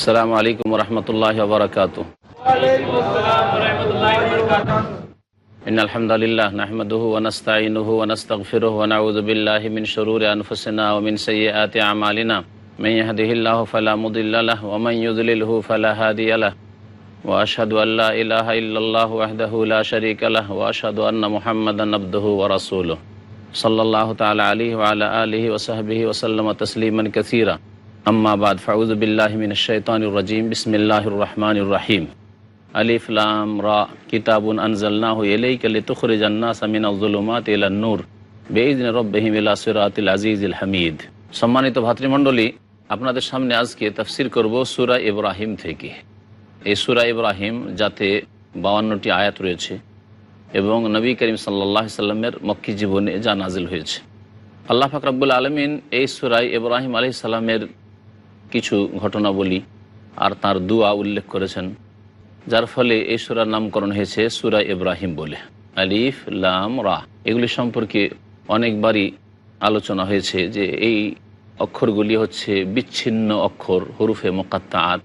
السلام علیکم ورحمۃ اللہ وبرکاتہ۔ ان الحمد للہ نحمده ونستعینه ونستغفره ونعوذ بالله من شرور انفسنا ومن سیئات اعمالنا۔ من يهده الله فلا مضل له ومن يضلله فلا هادي له۔ واشهد ان لا اله الا الله وحده لا شريك له واشهد ان محمدا عبده ورسوله صلى الله تعالى عليه وعلى اله وصحبه وسلم تسليما كثيرا আম্মাবাদ ফাউজবিল্লাহমিনশাইতানুরজিম বিসমিল্লাহির রহমানুর রাহিম। আলিফলাম রা, কিতাবুন আনজাল্লাহ এলাইকালে তুখরে জান্নাস আমিন আজলুমাত নূর বেঈদিন রব্বাহিম ইলাসিরাতিল আজিজুল হামিদ। সম্মানিত ভাতৃমণ্ডলী, আপনাদের সামনে আজকে তাফসির করব সুরা ইব্রাহিম থেকে। এই সুরা ইব্রাহিম যাতে বাউান্নটি আয়াত রয়েছে এবং নবী করিম সাল্লাহ সাল্লামের মক্কি জীবনে যা নাজিল হয়েছে। আল্লাহ ফাকরাবুল আলমিন এই সুরাই ইব্রাহিম আলহিসাল্লামের কিছু ঘটনাবলী আর তার দুয়া উল্লেখ করেছেন, যার ফলে এই সুরার নামকরণ হয়েছে সুরা ইব্রাহিম বলে। আলিফ, লাম রাহ এগুলি সম্পর্কে অনেকবারই আলোচনা হয়েছে যে এই অক্ষরগুলি হচ্ছে বিচ্ছিন্ন অক্ষর, হরুফে মোকাত্তাত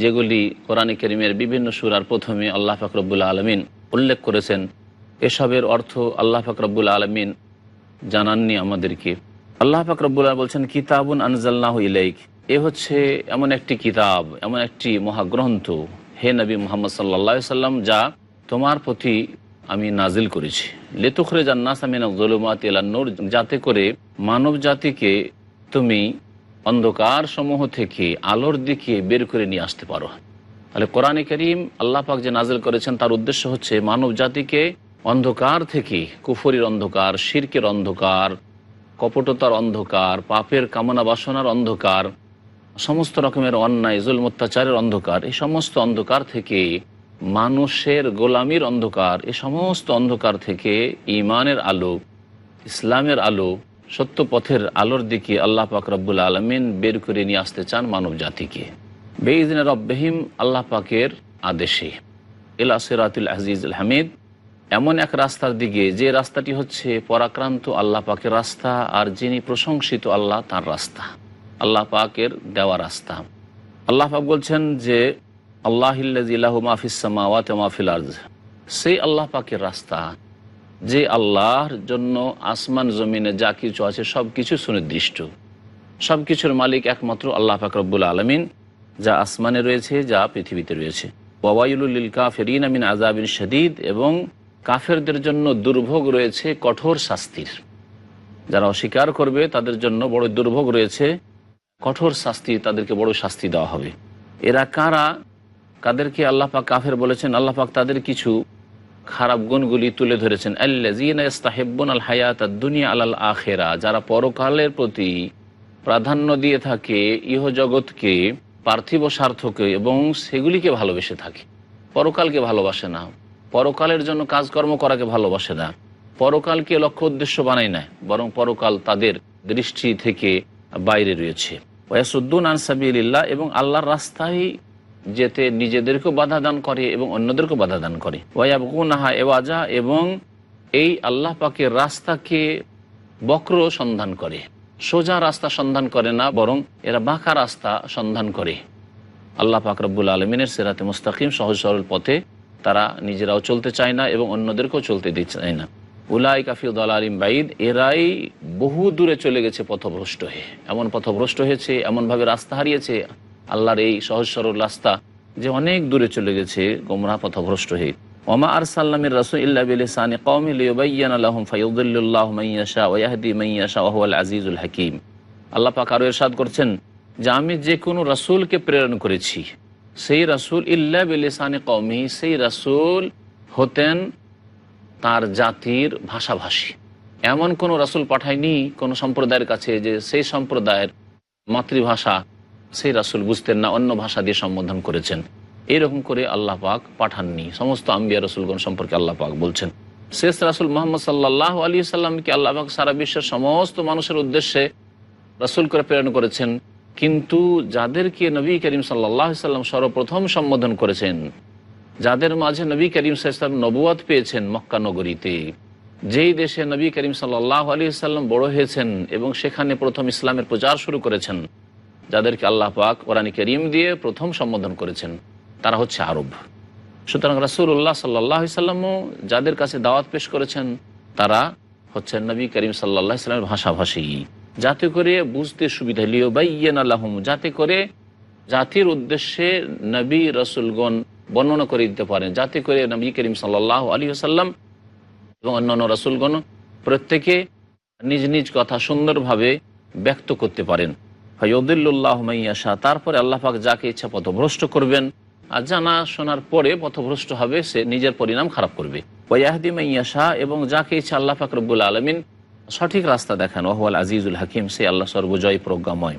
যেগুলি কোরআন করিমের বিভিন্ন সুরার প্রথমে আল্লাহ ফাকরবুল আলমিন উল্লেখ করেছেন। এসবের অর্থ আল্লাহ ফাকরবুল আলমিন জানাননি আমাদেরকে। আল্লাহ ফাকরবুল বলছেন, কিতাবুন আনজাল্লাহ ইলাইক। এ হচ্ছে এমন একটি কিতাব, এমন একটি মহাগ্রন্থ, হে নবী মোহাম্মদ সাল্লা সাল্লাম যা তোমার প্রতি আমি নাজিল করেছি। লেতুখরে জান্নাস আমিন জলুমাত এলান্নুর যাতে করে মানব জাতিকে তুমি অন্ধকার সমূহ থেকে আলোর দিকে বের করে নিয়ে আসতে পারো। তাহলে কোরআনে করিম আল্লাহ পাক যে নাজিল করেছেন, তার উদ্দেশ্য হচ্ছে মানব জাতিকে অন্ধকার থেকে কুফরির অন্ধকার, শির্কের অন্ধকার, কপটতার অন্ধকার, পাপের কামনা বাসনার অন্ধকার সমস্ত রকমের অন্যায় জুল অত্যাচারের অন্ধকার, এই সমস্ত অন্ধকার থেকে মানুষের গোলামির অন্ধকার, এই সমস্ত অন্ধকার থেকে ইমানের আলো, ইসলামের আলো সত্য পথের আলোর দিকে আল্লাহ পাক রব্বুল আলমিন বের করে নিয়ে আসতে চান মানব জাতিকে। বেইদিন রব্বাহিম আল্লাহ পাকের আদেশে। ইলা সিরাতুল আজিজুল হামিদ। এমন এক রাস্তার দিকে, যে রাস্তাটি হচ্ছে পরাক্রান্ত আল্লাহ পাকের রাস্তা, আর যিনি প্রশংসিত আল্লাহ তার রাস্তা। আল্লাহ পাকের দেওয়া রাস্তা। আল্লাহ পাক বলছেন যে, আল্লাহ মাহফিসামাওয়াত মাহফিল আর্জ সেই আল্লাহ পাকের রাস্তা, যে আল্লাহর জন্য আসমান, জমিনে যা কিছু আছে সব কিছু সুনির্দিষ্ট। সব কিছুর মালিক একমাত্র আল্লাহ পাক রব্বুল আলমিন, যা আসমানে রয়েছে, যা পৃথিবীতে রয়েছে। ওয়াইলুল কাফেরিন আমিন আজাবিন শদীদ এবং কাফেরদের জন্য দুর্ভোগ রয়েছে কঠোর শাস্তির। যারা অস্বীকার করবে, তাদের জন্য বড় দুর্ভোগ রয়েছে কঠোর শাস্তি তাদেরকে বড় শাস্তি দেওয়া হবে। এরা কারা? কাদেরকে আল্লাহ পাক কাফের বলেছেন, আল্লাহ পাক তাদের কিছু খারাপ গুণগুলি তুলে ধরেছেন। আল্লাহিন আল হায়াত দুনিয়া আলাল আখেরা, যারা পরকালের প্রতি প্রাধান্য দিয়ে থাকে ইহ জগৎকে পার্থিব স্বার্থকে এবং সেগুলিকে ভালোবেসে থাকে। পরকালকে ভালোবাসে না। পরকালের জন্য কাজকর্ম করাকে ভালোবাসে না। পরকালকে লক্ষ্য উদ্দেশ্য বানায় না বরং পরকাল তাদের দৃষ্টি থেকে বাইরে রয়েছে। ওয়াসুদ্দুন আনসাবিল্লাহ এবং আল্লাহর রাস্তায় যেতে নিজেদেরকেও বাধা দান করে এবং অন্যদেরকেও বাধা দান করে। ওয়াবগুনাহা এওয়াজা, এবং এই আল্লাহ পাকের রাস্তাকে বক্র সন্ধান করে। সোজা রাস্তা সন্ধান করে না, বরং এরা বাঁকা রাস্তা সন্ধান করে। আল্লাহ পাক রব্বুল আলমিনের সেরাতে মুস্তাকিম সহজ সরল পথে তারা নিজেরাও চলতে চায় না এবং অন্যদেরকেও চলতে দিতে চায় না। উলাই দল আলিম বাইদ, এরাই বহু দূরে চলে গেছে পথভ্রষ্ট হয়ে। এমন পথভ্রষ্ট হয়েছে, এমনভাবে রাস্তা হারিয়েছে, আল্লাহর এই সহজ সরল রাস্তা যে অনেক দূরে চলে গেছে, গোমরা পথভ্রষ্ট হয়ে। ওমা আর সাল্লামের রসুল ইল্লা বিলিসানি কৌমিলিয়ান আজিজুল হাকিম। আল্লাহ পাক আরও এরশাদ করছেন যে আমি যে কোনো রাসুলকে প্রেরণ করেছি। সেই রাসুল ইল্লা বিলিসানি কৌমি সেই রাসুল হতেন তার জাতির ভাষাভাষী। এমন কোনো রাসুল পাঠায়নি কোনো সম্প্রদায়ের কাছে যে সেই সম্প্রদায়ের মাতৃভাষা সেই রাসুল বুঝতেন না, অন্য ভাষা দিয়ে সম্বোধন করেছেন। এরকম করে আল্লাহ পাক পাঠাননি। সমস্ত আম্বিয়া রসুলগণ সম্পর্কে আল্লাহ পাক বলছেন। শেষ রাসুল মোহাম্মদ সাল্লাহ আলী সাল্লামকে আল্লাহ পাক সারা বিশ্বের সমস্ত মানুষের উদ্দেশ্যে রাসুল করে প্রেরণ করেছেন। কিন্তু যাদেরকে নবী করিম সাল্লাহ সাল্লাম সর্বপ্রথম সম্বোধন করেছেন যাদের মাঝে নবী করিম সাল্লাম নবুয়াত পেয়েছেন মক্কা নগরীতে। যেই দেশে নবী করিম সাল্লাহ আলী সাল্লাম বড় হয়েছেন এবং সেখানে প্রথম ইসলামের প্রচার শুরু করেছেন, যাদেরকে আল্লাহ পাক কোরআন করিম দিয়ে প্রথম সম্বোধন করেছেন, তারা হচ্ছে আরব। সুতরাং রাসুল্লাহ সাল্লাহ সাল্লামও যাদের কাছে দাওয়াত পেশ করেছেন, তারা হচ্ছেন নবী করিম সাল্লাহ সাল্লামের ভাষাভাষী। যাতে করে বুঝতে সুবিধা লিও বাইয়েন আল্লাহম যাতে করে জাতির উদ্দেশ্যে নবী, রসুলগণ বর্ণনা করে দিতে পারেন। যাতে করে নবী করিম সাল্লাহ আলী আসাল্লাম এবং অন্যান্য রসুলগণ প্রত্যেকে নিজ নিজ কথা সুন্দরভাবে ব্যক্ত করতে পারেন। ফয়দুল্লাহ মাইয়াশা তারপরে আল্লাহ পাক যাকে ইচ্ছা পথভ্রষ্ট করবেন, আর জানা শোনার পরে পথভ্রষ্ট হবে, সে নিজের পরিণাম খারাপ করবে। ওয়াহদি মাইয়াশা এবং যাকে ইচ্ছা আল্লাহ পাক রব্বুল আলমিন সঠিক রাস্তা দেখান ওহওয়াল আজিজুল হাকিম, সে আল্লাহ সর্বজয় প্রজ্ঞাময়।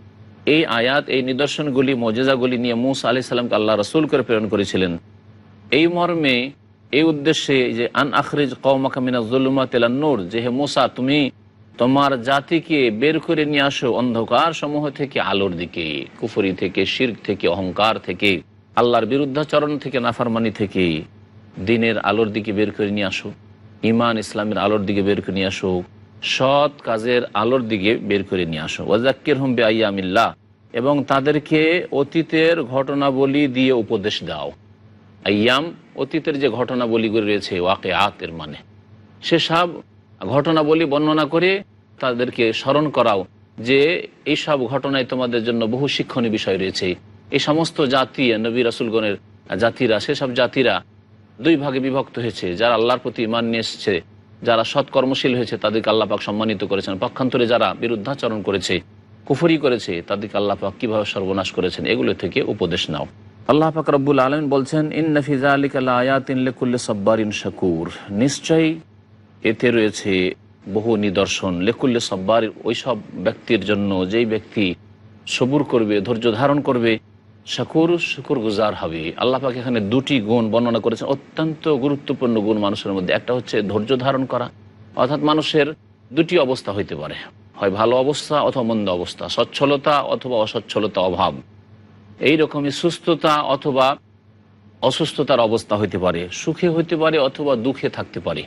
এই আয়াত, এই নিদর্শনগুলি, মজেজাগুলি নিয়ে মুসা আলি সাল্লামকে আল্লাহ রসুল করে প্রেরণ করেছিলেন। এই মর্মে, এই উদ্দেশ্যে যে, আন আখরিজ কৌমাকামিনা জুলুমা তেলান্নুর যে, হে মোসা, তুমি তোমার জাতিকে বের করে নিয়ে আসো অন্ধকার সমূহ থেকে, আলোর দিকে, কুফরি থেকে, শির্ক থেকে, অহংকার থেকে, আল্লাহর বিরুদ্ধাচরণ থেকে, নাফারমানি থেকে, দিনের আলোর দিকে বের করে নিয়ে আসো ইমান ইসলামের আলোর দিকে বের করে নিয়ে আসো সৎ কাজের আলোর দিকে বের করে নিয়ে আসো। ওয়াজাক্কির হুম বে আয়ামিল্লাহ এবং তাদেরকে অতীতের ঘটনাবলী দিয়ে উপদেশ দাও। আইয়াম, অতীতের যে ঘটনাবলীগুলি রয়েছে ওয়াকে আতের মানে। সেসব ঘটনাবলী বর্ণনা করে তাদেরকে স্মরণ করাও যে এইসব ঘটনায় তোমাদের জন্য বহু শিক্ষণীয় বিষয় রয়েছে। এই সমস্ত জাতি, নবী রাসুলগণের জাতিরা, সেসব জাতিরা দুই ভাগে বিভক্ত হয়েছে। যারা আল্লাহর প্রতি ইমান নিয়ে এসছে যারা সৎ কর্মশীল হয়েছে, তাদেরকে আল্লাপাক সম্মানিত করেছেন। পক্ষান্তরে যারা বিরুদ্ধাচরণ করেছে, কুফরি করেছে, তাদেরকে আল্লাপাক কীভাবে সর্বনাশ করেছেন, এগুলো থেকে উপদেশ নাও। আল্লাহ পাক রব্বুল আলম বলছেন ইন্নফিজা আলিক আয়াতিনকুল্লে সব্বারিন শাকুর। নিশ্চয়ই এতে রয়েছে বহু নিদর্শন। লেকুল্লে সব্বার ওই সব ব্যক্তির জন্য যেই ব্যক্তি সবুর করবে, ধৈর্য ধারণ করবে শাকুর শুকুর গুজার হবে। আল্লাহ এখানে দুটি গুণ বর্ণনা করেছেন, অত্যন্ত গুরুত্বপূর্ণ গুণ মানুষের মধ্যে। একটা হচ্ছে ধৈর্য ধারণ করা, অর্থাৎ মানুষের দুটি অবস্থা হইতে পারে। হয় ভালো অবস্থা অথবা মন্দ অবস্থা, সচ্ছলতা অথবা অসচ্ছলতা অভাব। এই রকমই সুস্থতা অথবা অসুস্থতার অবস্থা হইতে পারে, সুখে হইতে পারে অথবা দুঃখে থাকতে পারে।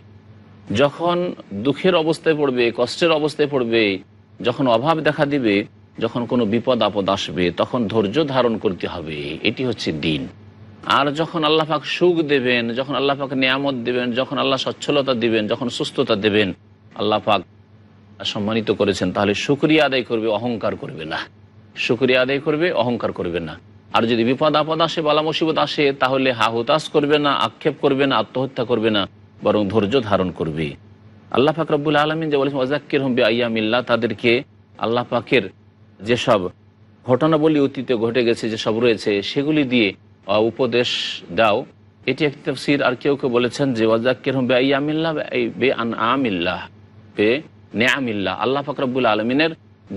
যখন দুঃখের অবস্থায় পড়বে, কষ্টের অবস্থায় পড়বে, যখন অভাব দেখা দিবে যখন কোনো বিপদ আপদ আসবে, তখন ধৈর্য ধারণ করতে হবে। এটি হচ্ছে দিন। আর যখন আল্লাহ পাক সুখ দেবেন, যখন আল্লাহ পাক নিয়ামত দেবেন, যখন আল্লাহ সচ্ছলতা দিবেন, যখন সুস্থতা দেবেন, আল্লাহ পাক সম্মানিত করেছেন, তাহলে শুক্রিয়া আদায় করবে, অহংকার করবে না। শুক্রিয়া আদায় করবে, অহংকার করবে না। আর যদি বিপদ আপদ আসে, বালা মুসিবত আসে, তাহলে হাহুতাস করবে না, আক্ষেপ করবে না, আত্মহত্যা করবে না, বরং ধৈর্য ধারণ করবে। আল্লাহ পাক রব্বুল আলমিন যে বলেছেন ওজাক্কির হম্বি আয়ামিল্লা তাদেরকে আল্লাহ পাকের যেসব ঘটনাবলী অতীতে ঘটে গেছে, যেসব রয়েছে, সেগুলি দিয়ে উপদেশ দাও। এটি একটি তফসির, আর কেউ কেউ বলেছেন যে ওয়াজাক্কির হম্বি আয়ামিল্লাহ এই বে আন আমিল্লাহ বে নেয়ামিল্লাহ আল্লাহ ফাকরাবুল আলমিনের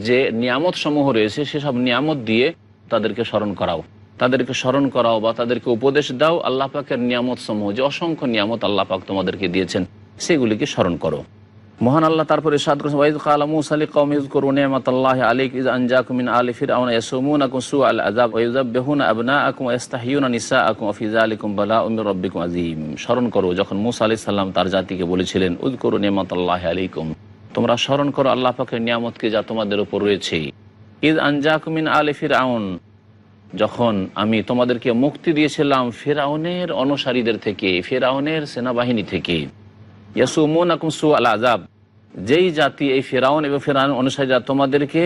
যে নিয়ামত সমূহ রয়েছে, সেসব নিয়ামত দিয়ে তাদেরকে স্মরণ করাও। তাদেরকে স্মরণ করাও বা তাদেরকে উপদেশ দাও আল্লাহ পাকের নিয়ামত সমূহ যে অসংখ্য নিয়ামত আল্লাহ পাক তোমাদেরকে দিয়েছেন, সেগুলিকে স্মরণ করো। মহান আল্লাহ তারপরে সাদ করেছেন ওয়াইদ কালা মুসা আলী কওম ইযকুরু নি'মাতাল্লাহি আলাইক ইয আনজাকুম মিন আলি ফিরআউন ইয়াসুমুনাকুম সুআল আযাব ওয়া ইউযাব্বিহুনা আবনাআকুম ওয়া ইস্তাহয়ুনা নিসাআকুম ওয়া ফি যালিকুম বালাউম মির রাব্বিকুম আযীম। স্মরণ করো, যখন মুসা আলাইহিস সালাম তার জাতিকে বলেছিলেন, উযকুরু নি'মাতাল্লাহি আলাইকুম, তোমরা স্মরণ করো আল্লাহ পাকের নিয়ামতকে যা তোমাদের উপর রয়েছে। ইজ ইদ আনজাকুমিন আলী ফিরআউন, যখন আমি তোমাদেরকে মুক্তি দিয়েছিলাম ফেরাউনের অনুসারীদের থেকে ফেরাউনের সেনাবাহিনী থেকে ইয়াসুমুন আকুমসু আল আজাব যেই জাতি এই ফেরাউন এবং ফেরাউন অনুসারীরা তোমাদেরকে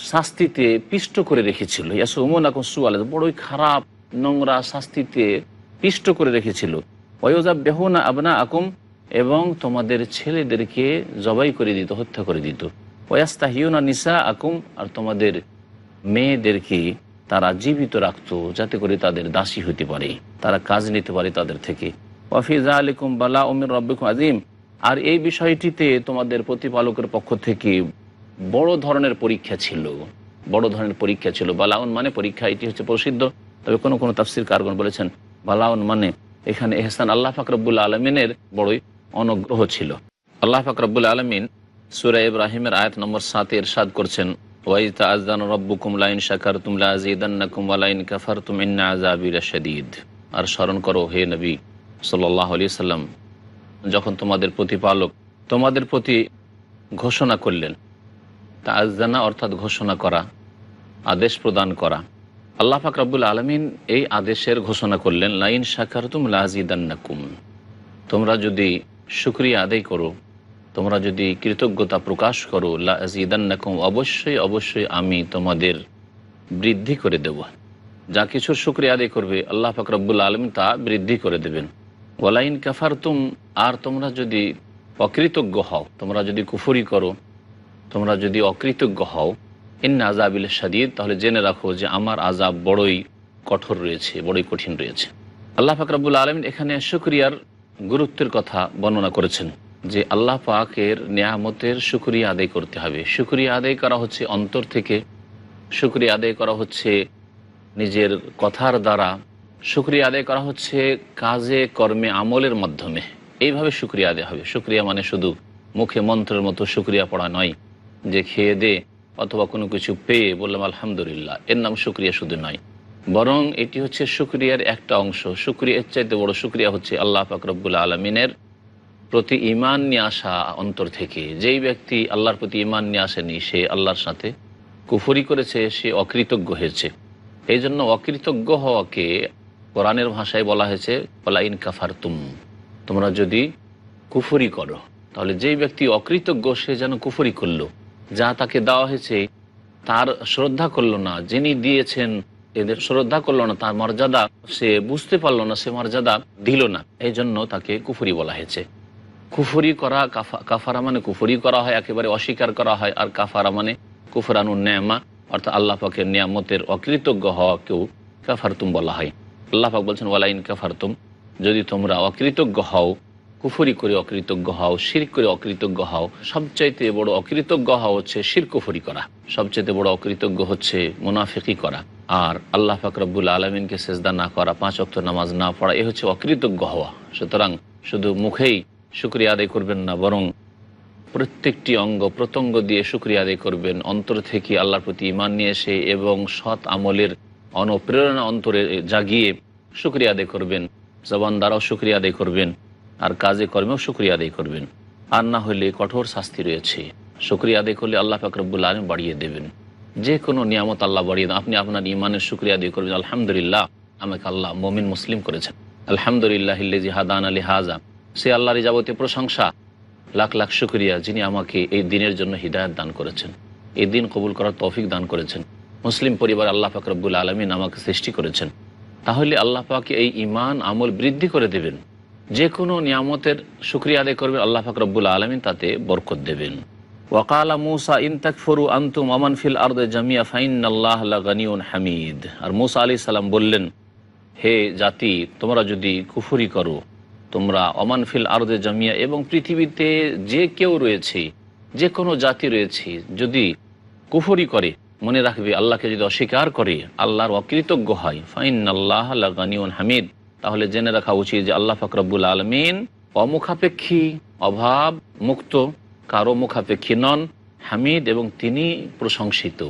শাস্তিতে পিষ্ট করে রেখেছিল ইয়াসুমুন আকুমসু আল বড়ই খারাপ নোংরা শাস্তিতে পিষ্ট করে রেখেছিল। ওয়জাব বেহুনা আবনা আকুম এবং তোমাদের ছেলেদেরকে জবাই করে দিত, হত্যা করে দিত। ওয়াস্তাহিউনা নিসা আকুম আর তোমাদের মেয়েদেরকে তারা জীবিত রাখতো, যাতে করে তাদের দাসী হতে পারে, তারা কাজ নিতে পারে তাদের থেকে। ওয়াফিজা আলিকুম বালা উমির রব্বিকুম আজিম আর এই বিষয়টিতে তোমাদের প্রতিপালকের পক্ষ থেকে বড় ধরনের পরীক্ষা ছিল। বড় ধরনের পরীক্ষা ছিল। বালাউন মানে পরীক্ষা, এটি হচ্ছে প্রসিদ্ধ। তবে কোনো কোনো তাফসির কারগণ বলেছেন, বালাউন মানে এখানে এহসান আল্লাহ ফাকরবুল্লা আলমিনের বড়ই অনুগ্রহ ছিল। আল্লাহ ফাকরবুল আলমিন সুরা ইব্রাহিমের আয়াত নম্বর সাতে এরশাদ করছেন লাইন তুমলা আর স্মরণ করো, হে নবী সাল্লাহ আলি সাল্লাম, যখন তোমাদের প্রতিপালক তোমাদের প্রতি ঘোষণা করলেন তা আজানা অর্থাৎ ঘোষণা করা, আদেশ প্রদান করা। আল্লাহ পাক রব্বুল আলমিন এই আদেশের ঘোষণা করলেন, লাইন শাকার তুম লাজিদান্নাকুম, তোমরা যদি শুক্রিয়া আদায় করো, তোমরা যদি কৃতজ্ঞতা প্রকাশ করো, লাজিদান্নাকুম, অবশ্যই অবশ্যই আমি তোমাদের বৃদ্ধি করে দেব। যা কিছুর শুক্রিয়া আদায় করবে, আল্লাহ পাক রব্বুল আলমিন তা বৃদ্ধি করে দেবেন। ওয়ালাইন কাফার তুম আর তোমরা যদি অকৃতজ্ঞ হও, তোমরা যদি কুফরি করো, তোমরা যদি অকৃতজ্ঞ হও, ইন্না আজাবিল সাদিদ তাহলে জেনে রাখো যে আমার আজাব বড়ই কঠোর রয়েছে, বড়ই কঠিন রয়েছে। আল্লাহ ফাকরাবুল আলমিন এখানে শুক্রিয়ার গুরুত্বের কথা বর্ণনা করেছেন যে আল্লাহ পাকের নিয়ামতের শুক্রিয়া আদায় করতে হবে। শুক্রিয়া আদায় করা হচ্ছে অন্তর থেকে, শুক্রিয়া আদায় করা হচ্ছে নিজের কথার দ্বারা শুক্রিয়া আদায় করা হচ্ছে কাজে, কর্মে, আমলের মাধ্যমে। এইভাবে শুক্রিয়া আদায় হবে। শুক্রিয়া মানে শুধু মুখে মন্ত্রের মতো শুক্রিয়া পড়া নয়, যে খেয়ে দে অথবা কোনো কিছু পেয়ে বললাম আলহামদুলিল্লাহ। এর নাম শুক্রিয়া শুধু নয়। বরং এটি হচ্ছে শুক্রিয়ার একটা অংশ। শুক্রিয়ার চাইতে বড় শুক্রিয়া হচ্ছে আল্লাহ ফাকরবুল আলমিনের প্রতি ইমান নিয়ে আসা অন্তর থেকে। যেই ব্যক্তি আল্লাহর প্রতি ইমান নিয়ে আসেনি, সে আল্লাহর সাথে কুফরি করেছে, সে অকৃতজ্ঞ হয়েছে। এই জন্য অকৃতজ্ঞ হওয়াকে কোরআনের ভাষায় বলা হয়েছে পলাইন কাফার তুম তোমরা যদি কুফরি করো, তাহলে যেই ব্যক্তি অকৃতজ্ঞ, সে যেন কুফরি করল। যা তাকে দেওয়া হয়েছে, তার শ্রদ্ধা করল না, যিনি দিয়েছেন, এদের শ্রদ্ধা করল না, তার মর্যাদা সে বুঝতে পারল না, সে মর্যাদা দিল না। এই জন্য তাকে কুফরি বলা হয়েছে। কুফরি করা, কাফা, কাফারা মানে কুফরি করা হয়, একেবারে অস্বীকার করা হয়, আর কাফারা মানে কুফরানু ন্যামা, অর্থাৎ আল্লাহ পাকের নিয়ামতের অকৃতজ্ঞ হওয়াকেও কাফারতুম বলা হয়। আল্লাহ পাক বলছেন, ওয়ালাইন কাফারতুম যদি তোমরা অকৃতজ্ঞ হও, কুফরি করে অকৃতজ্ঞ হও শির করে অকৃতজ্ঞ হও, সবচাইতে বড় অকৃতজ্ঞ হওয়া হচ্ছে শির কুফরি করা। সবচাইতে বড় অকৃতজ্ঞ হচ্ছে মুনাফিকি করা। আর আল্লাহ ফাকরবুল আলমিনকে সেজদা না করা, পাঁচ অক্ত নামাজ না পড়া, এ হচ্ছে অকৃতজ্ঞ হওয়া। সুতরাং শুধু মুখেই শুক্রিয়া আদায় করবেন না, বরং প্রত্যেকটি অঙ্গ প্রত্যঙ্গ দিয়ে শুক্রিয়া আদায় করবেন। অন্তর থেকে আল্লাহর প্রতি ইমান নিয়ে এসে এবং সৎ আমলের অনুপ্রেরণা অন্তরে জাগিয়ে শুক্রিয়া আদায় করবেন। জবান দ্বারাও শুক্রিয়া আদায় করবেন আর কাজে কর্মেও শুক্রিয়া আদায় করবেন। আর না হলে কঠোর শাস্তি রয়েছে। শুক্রিয়া আদায় করলে আল্লাহ ফাকরবুল আলম বাড়িয়ে দেবেন। যে কোনো নিয়ামত আল্লাহ বাড়িয়ে দেন। আপনি আপনার ইমানের শুক্রিয়া আদায় করবেন। আলহামদুলিল্লাহ, আমাকে আল্লাহ মমিন মুসলিম করেছেন। আলহামদুলিল্লাহ হাদান আলী হাজা সে আল্লাহর যাবতীয় প্রশংসা। লাখ লাখ শুক্রিয়া যিনি আমাকে এই দিনের জন্য হৃদায়ত দান করেছেন। এই দিন কবুল করার তৌফিক দান করেছেন। মুসলিম পরিবার আল্লাহ ফাকরবুল আলমিন আমাকে সৃষ্টি করেছেন। তাহলে আল্লাহ পাকে এই ইমান আমল বৃদ্ধি করে দেবেন। যে কোনো নিয়ামতের শুক্রিয়া আদায় করবেন, আল্লাহ ফাকরবুল আলমিন তাতে বরকত দেবেন। ওয়াকালা মুসা ইনতাকফরু আন্তুম আমান ফিল আর্দে জামিয়া ফাইন আল্লাহ গানিউন হামিদ। আর মুসা আলি সাল্লাম বললেন, হে জাতি, তোমরা যদি কুফুরি করো, তোমরা অমান ফিল আর্দে জামিয়া এবং পৃথিবীতে যে কেউ রয়েছে, যে কোনো জাতি রয়েছে, যদি কুফরি করে মনে রাখবে, আল্লাহকে যদি অস্বীকার করে, আল্লাহর অকৃতজ্ঞ হয় ফাইন আল্লাহ গানিউন হামিদ। তাহলে জেনে রাখা উচিত যে আল্লাহ ফকরাবুল আলমিন অমুখাপেক্ষী, অভাব মুক্ত, কারও মুখাপেক্ষী নন, হামিদ এবং তিনি প্রশংসিত।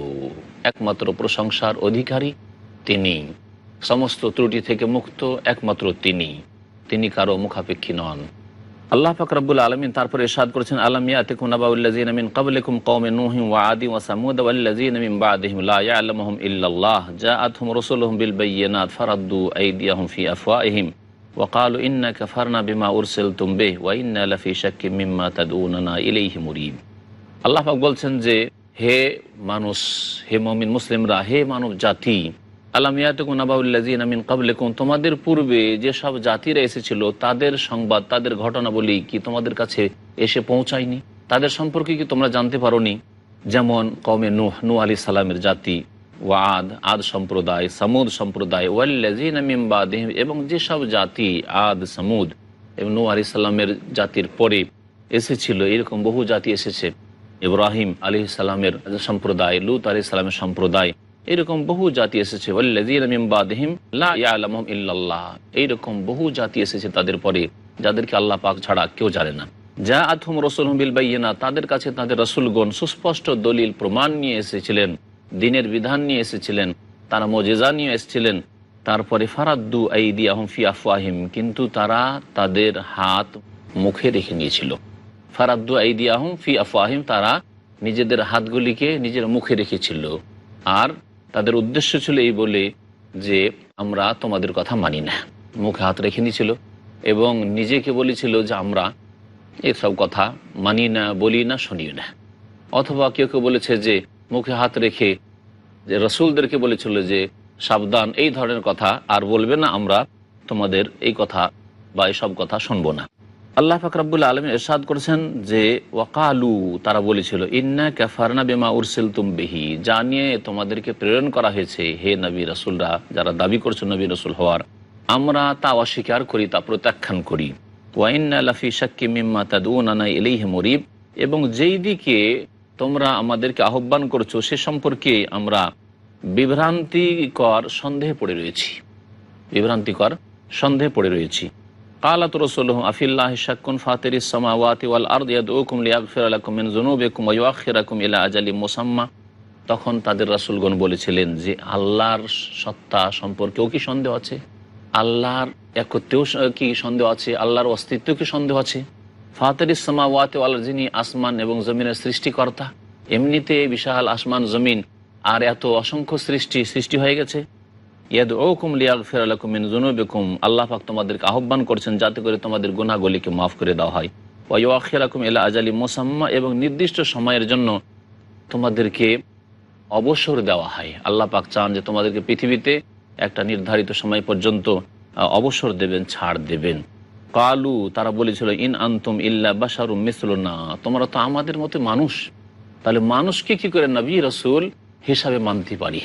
একমাত্র প্রশংসার অধিকারী তিনি। সমস্ত ত্রুটি থেকে মুক্ত একমাত্র তিনি। তিনি কারও মুখাপেক্ষী নন। আল্লাহ ফাকরাবুল আলমিন তারপরে এরশাদ করেছেন আলমিয়াতিকুম নাবাউল্লাযীনা মিন ক্বাবলিকুম কওমে নূহিন ওয়া আদিন ওয়া সামুদ ওয়াল্লাযীনা মিন বা'দিহিম লা ইয়া'লামুহুম ইল্লাল্লাহ জাআতহুম রাসূলুহুম বিল বায়্যিনাত ফারাদ্দু আইদিয়াহুম ফি আফওয়াহিম ওয়া ক্বালু ইন্না কাফারনা বিমা উরসিলতুম বিহি ওয়া ইন্না লাফি শাক্কিম মিম্মা তাদউনানা ইলাইহি মুরিব আল্লাহ পাক বলছেন যে হে মানুষ হে মুমিন মুসলিমরা হে মানব জাতি আলামিয়াতুকুনাবাউল্লাজিন কাবলেকুম তোমাদের পূর্বে যেসব জাতিরা এসেছিল, তাদের সংবাদ, তাদের ঘটনাবলী কি তোমাদের কাছে এসে পৌঁছায়নি? তাদের সম্পর্কে কি তোমরা জানতে পারোনি? যেমন কমে নুহ নু আলি সালামের জাতি, ওয়াদ, আদ সম্প্রদায়, সামুদ সম্প্রদায় ওয়াল্লাজিন মিমবাদিহিম এবং যেসব জাতি, আদ, সামুদ এবং নু আলি সাল্লামের জাতির পরে এসেছিল, এরকম বহু জাতি এসেছে। ইব্রাহিম আলী ইসলামের সম্প্রদায়, লুত আলী ইসলামের সম্প্রদায় এরকম বহু জাতি এসেছে। এইরকম বহু জাতি এসেছে তাদের পরে, যাদেরকে আল্লাহ পাক ছাড়া কেউ জানে না। যা আথম রসুল বিল বাইনা তাদের কাছে তাদের রসুলগণ সুস্পষ্ট দলিল, প্রমাণ নিয়ে এসেছিলেন, দিনের বিধান নিয়ে এসেছিলেন, তারা মজেজা নিয়ে এসেছিলেন, তারপরে ফারাদ্দু আইদি আহম ফি আফওয়াহিম, কিন্তু তারা তাদের হাত মুখে রেখে নিয়েছিল। ফারাদ্দু আইদি আহম ফি আফওয়াহিম তারা নিজেদের হাতগুলিকে নিজের মুখে রেখেছিল। আর তাদের উদ্দেশ্য ছিল এই বলে যে আমরা তোমাদের কথা মানি না। মুখে হাত রেখে নিয়েছিল এবং নিজেকে বলেছিল যে আমরা এসব কথা মানি না, বলি না শুনি না। অথবা কেউ কেউ বলেছে যে মুখে হাত রেখে যে রসুলদেরকে বলেছিল যে সাবধান, এই ধরনের কথা আর বলবে না, আমরা তোমাদের এই কথা বা এসব কথা শুনব না। আল্লাহ ফাকরাবুল আলম এরশাদ করেছেন যে, ওয়াকালু তারা বলেছিল, ইন্না ক্যাফারনা বেমা উরসেল তুমবেহি যা নিয়ে তোমাদেরকে প্রেরণ করা হয়েছে, হে নবী রসুলরা, যারা দাবি করছে নবী রসুল হওয়ার। আমরা তা অস্বীকার করি, তা প্রত্যাখ্যান করি। ওয়াইন্না লাফি শাক্কি মিম্মা তাদুনানা এলেইহে মরিব এবং যেই দিকে তোমরা আমাদেরকে আহ্বান করছ, সে সম্পর্কে আমরা বিভ্রান্তিকর সন্দেহে পড়ে রয়েছি। বিভ্রান্তিকর সন্দেহে পড়ে রয়েছি। রসুল আফিল্লাহ শাকুন ফাতের ইসামাওয়াতি ওয়াল আরদ ইয়াদউকুম লিয়াগফির লাকুম মিন যুনুবিকুম ওয়া ইউআখিরাকুম ইলা আজালিম মুসাম্মা তখন তাদের রাসূলগণ বলেছিলেন যে, আল্লাহর সত্তা সম্পর্কেও কি সন্দেহ আছে? আল্লাহর একত্রেও কি সন্দেহ আছে? আল্লাহর অস্তিত্ব কি সন্দেহ আছে? ফাতের ইসামাওয়াতি ওয়াল যিনি আসমান এবং জমিনের সৃষ্টিকর্তা। এমনিতে বিশাল আসমান, জমিন আর এত অসংখ্য সৃষ্টি সৃষ্টি হয়ে গেছে। ইয়াদ ওকুম ফেরালাকুম মিন জুনুবিকুম আল্লাহ পাক তোমাদেরকে আহ্বান করছেন যাতে করে তোমাদের গুনাহগুলিকে মাফ করে দেওয়া হয়। ওয়া আখিরাকুম এলা আজালি মোসাম্মা এবং নির্দিষ্ট সময়ের জন্য তোমাদেরকে অবসর দেওয়া হয়। আল্লাহ পাক চান যে তোমাদেরকে পৃথিবীতে একটা নির্ধারিত সময় পর্যন্ত অবসর দেবেন, ছাড় দেবেন। কালু, তারা বলেছিল, ইন আন্তুম ইল্লা বাসারু মিসল না তোমরা তো আমাদের মতো মানুষ। তাহলে মানুষকে কি করে নবী রসুল হিসাবে মানতে পারি?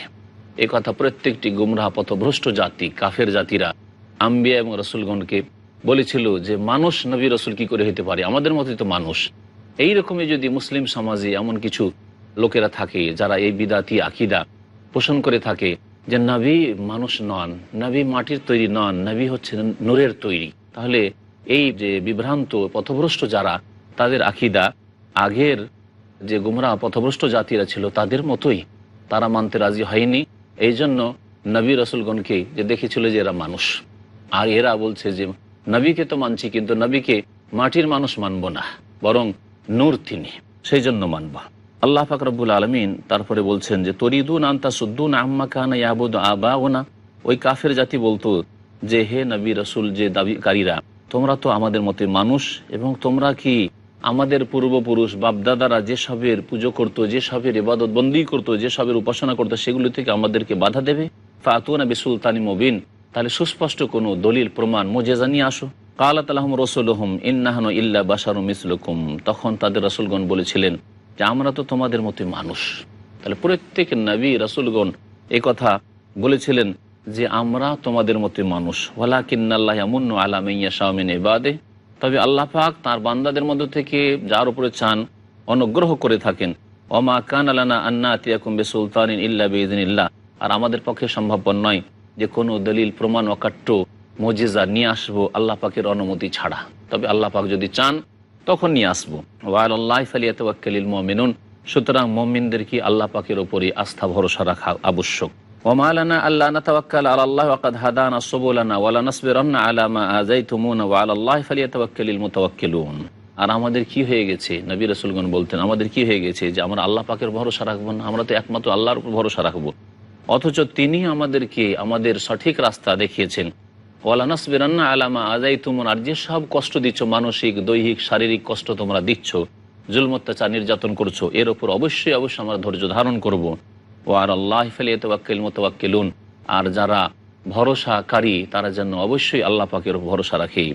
এ কথা প্রত্যেকটি গুমরাহ পথভ্রষ্ট জাতি, কাফের জাতিরা, আম্বিয়া এবং রসুলগণকে বলেছিল যে, মানুষ নবী রসুল কি করে হইতে পারে? আমাদের মতোই তো মানুষ। এই রকমই যদি মুসলিম সমাজে এমন কিছু লোকেরা থাকে, যারা এই বিদাতি আকিদা পোষণ করে থাকে যে, নবী মানুষ নন, নবী মাটির তৈরি নন, নবী হচ্ছে নূরের তৈরি। তাহলে এই যে বিভ্রান্ত পথভ্রষ্ট যারা, তাদের আকিদা আগের যে গুমরা পথভ্রষ্ট জাতিরা ছিল, তাদের মতোই তারা মানতে রাজি হয়নি। এই জন্য নবী রসুলগণকে যে দেখেছিল যে এরা মানুষ, আর এরা বলছে যে নবীকে তো মানছি, কিন্তু নবীকে মাটির মানুষ মানব না, বরং নূর তিনি সেই জন্য মানব। আল্লাহ ফাকরবুল আলমিন তারপরে বলছেন যে, তরিদুন আন্তা সুদ্দুন আম্মা কানা ইয়াবুদ আবা না ওই কাফের জাতি বলতো যে, হে নবী রসুল যে দাবিকারীরা, তোমরা তো আমাদের মতে মানুষ, এবং তোমরা কি আমাদের পূর্বপুরুষ, বাপদাদারা যেসবের পুজো করতো, যেসবের ইবাদত বন্দি করতো, যেসবের উপাসনা করতো, সেগুলি থেকে আমাদেরকে বাধা দেবে। ফাতুনা বিসুলতানি মবিন। তাহলে সুস্পষ্ট কোনো দলিল, প্রমাণ, মোজেজা নিয়ে আসো। কালাত আলহম রসুলহম, ইন্নাহন ইল্লা বাসারু মিসলুকুম। তখন তাদের রসুলগণ বলেছিলেন যে, আমরা তো তোমাদের মতো মানুষ। তাহলে প্রত্যেক নবী, রসুলগণ এ কথা বলেছিলেন যে, আমরা তোমাদের মতো মানুষ। ওয়ালা কিন্নাল্লাহ আমুন্ন আলামাইয়া শাহমিন এবাদে তবে আল্লাহ পাক তার বান্দাদের মধ্য থেকে যার উপরে চান অনুগ্রহ করে থাকেন। অমা কান আলানা আন্না আতিয়াকুম বে সুলতান ইল্লা বেদিনিল্লাহ আর আমাদের পক্ষে সম্ভবপর নয় যে কোনো দলিল, প্রমাণ অকাট্য, মজিজা নিয়ে আসব আল্লাহ পাকের অনুমতি ছাড়া। তবে আল্লাহ পাক যদি চান, তখন নিয়ে আসব। ওয়াল আল্লাহ ফালিয়াতওয়াক্কালিল মমিনুন। সুতরাং মমিনদের কি আল্লাহ পাকের ওপরই আস্থা ভরসা রাখা আবশ্যক? ওমালানা আল্লাহ নাতাওয়াক্কাল আল্লাহ ওয়াকাদ হাদানা সুবুলানা ওয়ালা নাসবিরান্না আলা মা আযাইতুমুনা ওয়া আলাল্লাহি ফালিয়াতাওয়াক্কালিল মুতাওয়াক্কিলুন আর আমাদের কি হয়ে গেছে? নবী রাসূলগণ বলতেন, আমাদের কি হয়ে গেছে যে আমরা আল্লাহ পাকের ভরসা রাখব না? আমরা তো একমাত্র আল্লাহর উপর ভরসা রাখব। অথচ তিনি আমাদেরকে আমাদের সঠিক রাস্তা দেখিয়েছেন। ওয়ালা নাসবিরান্না আলা মা আযাইতুমুন। আর যে সব কষ্ট দিচ্ছ, মানসিক, দৈহিক, শারীরিক কষ্ট তোমরা দিচ্ছ জুলম অত্যাচার নির্যাতন করছ, এর উপর অবশ্যই অবশ্যই আমরা ধৈর্য ধারণ করব। ও আর আল্লাহ ফেলে তোয়াক্কিল মোতোয়াক্কিলুন আর যারা ভরসাকারী তারা যেন অবশ্যই আল্লাহ পাকের ভরসা রাখে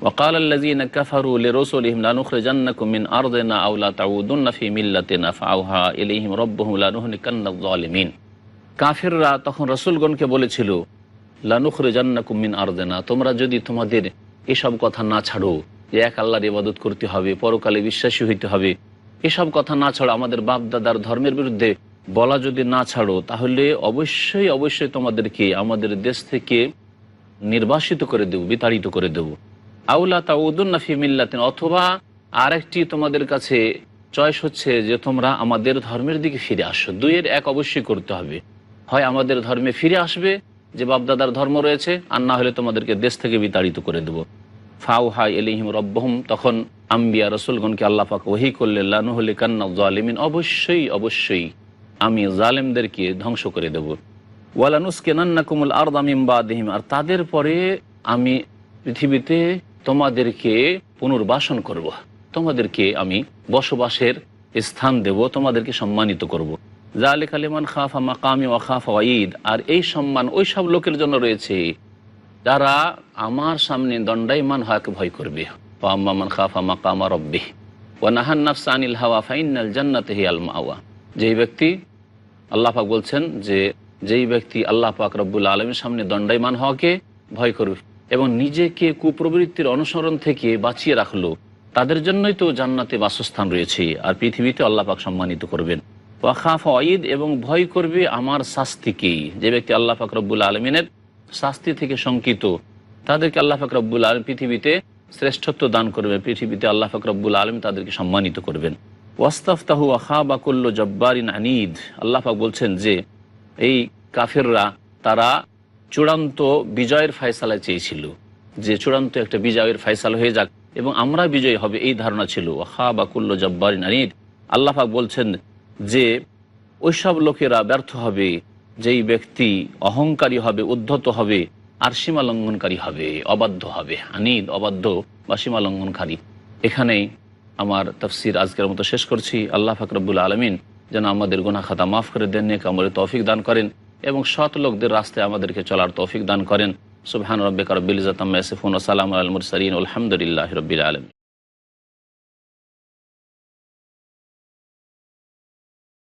وقال الذين كفروا لرسلهم لنخرجنكم من أرضنا أو لا تعودن في ملتنا فأوحى إليهم ربهم لنهلكن الظالمين কাফিররা তখন রসুলগণকে বলেছিল লানুখরেজান্নাকুম মিন আরদেনা তোমরা যদি তোমাদের এসব কথা না ছাড়ো যে এক আল্লাহর ইবাদত করতে হবে পরকালে বিশ্বাসী হইতে হবে এসব কথা না ছাড়ো আমাদের বাপ দাদার ধর্মের বিরুদ্ধে বলা যদি না ছাড়ো, তাহলে অবশ্যই অবশ্যই তোমাদেরকে আমাদের দেশ থেকে নির্বাসিত করে দেব, বিতাড়িত করে দেব। আউলা তাউদ্দিন মিল্লাতিন, অথবা আরেকটি তোমাদের কাছে চয়েস হচ্ছে যে তোমরা আমাদের ধর্মের দিকে ফিরে আসো। দুইয়ের এক অবশ্যই করতে হবে। হয় আমাদের ধর্মে ফিরে আসবে, যে বাপদাদার ধর্ম রয়েছে, আর না হলে তোমাদেরকে দেশ থেকে বিতাড়িত করে দেব। ফাউ হাই এলিহিম রব্বহম, তখন আম্বিয়া রসুলগণকে আল্লাহ পাক ওহি করলে লানু হলে কান্না জালিমিন অবশ্যই অবশ্যই আমি জালেমদেরকে ধ্বংস করে দেব। ওয়ালানুস কেনান্না কুমুল আর দামিম বাদিহিম। আর তাদের পরে আমি পৃথিবীতে তোমাদেরকে পুনর্বাসন করব। তোমাদেরকে আমি বসবাসের স্থান দেব, তোমাদেরকে সম্মানিত করব। জালে কালিমান খাফা মাকামি ওয়া খাফা ওয়াঈদ। আর এই সম্মান ওই সব লোকের জন্য রয়েছে যারা আমার সামনে দণ্ডায়মান হওয়াকে ভয় করবে। ও আম্মামান খাফা মাকামা রব্বে ও নাহান নাফসা আনিল হাওয়া ফাইনাল জান্নাত হিয়াল মাওয়া। যেই ব্যক্তি আল্লাহ পাক বলছেন যে, যেই ব্যক্তি আল্লাহ পাক রব্বুল আলমের সামনে দণ্ডায়মান হওয়াকে ভয় করবে এবং নিজেকে কুপ্রবৃত্তির অনুসরণ থেকে বাঁচিয়ে রাখল, তাদের জন্যই তো জান্নাতে বাসস্থান রয়েছে আর পৃথিবীতে আল্লাহ পাক সম্মানিত করবেন। ওয়াখাফ ঈদ এবং ভয় করবে আমার শাস্তিকেই। যে ব্যক্তি আল্লাহ পাক রব্বুল আলমিনের শাস্তি থেকে শঙ্কিত, তাদেরকে আল্লাহ পাক রব্বুল আলম পৃথিবীতে শ্রেষ্ঠত্ব দান করবে, পৃথিবীতে আল্লাহ পাক রব্বুল আলম তাদেরকে সম্মানিত করবেন। ওয়াস্তাফতাহু আখা বাকুল্ল জব্বারিন আনিদ। আল্লাহ পাক বলছেন যে, এই কাফেররা তারা চূড়ান্ত বিজয়ের ফয়সালা চেয়েছিল। যে চূড়ান্ত একটা বিজয়ের ফয়সালা হয়ে যাক এবং আমরা বিজয়ী হবে, এই ধারণা ছিল। আখা বাকুল্ল জব্বারিন আনিদ। আল্লাহ পাক বলছেন যে, ওইসব লোকেরা ব্যর্থ হবে, যেই ব্যক্তি অহংকারী হবে, উদ্ধত হবে, আর সীমা লঙ্ঘনকারী হবে, অবাধ্য হবে। আনিদ অবাধ্য বা সীমালঙ্ঘনকারী। এখানেই আমার তফসির আজকের মতো শেষ করছি। আল্লাহ ফাকরবুল আলমিন যেন আমাদের গুনা খাতা মাফ করে দেন, নেক আমাদের তৌফিক দান করেন এবং সৎ লোকদের রাস্তায় আমাদেরকে চলার তৌফিক দান করেন। সুবহান রব্বিক রব্বিল ইজ্জাতি আম্মা ইয়াসিফুন ওয়া সালামু আলাল মুরসালিন। আলহামদুলিল্লাহি রাব্বিল আলামিন।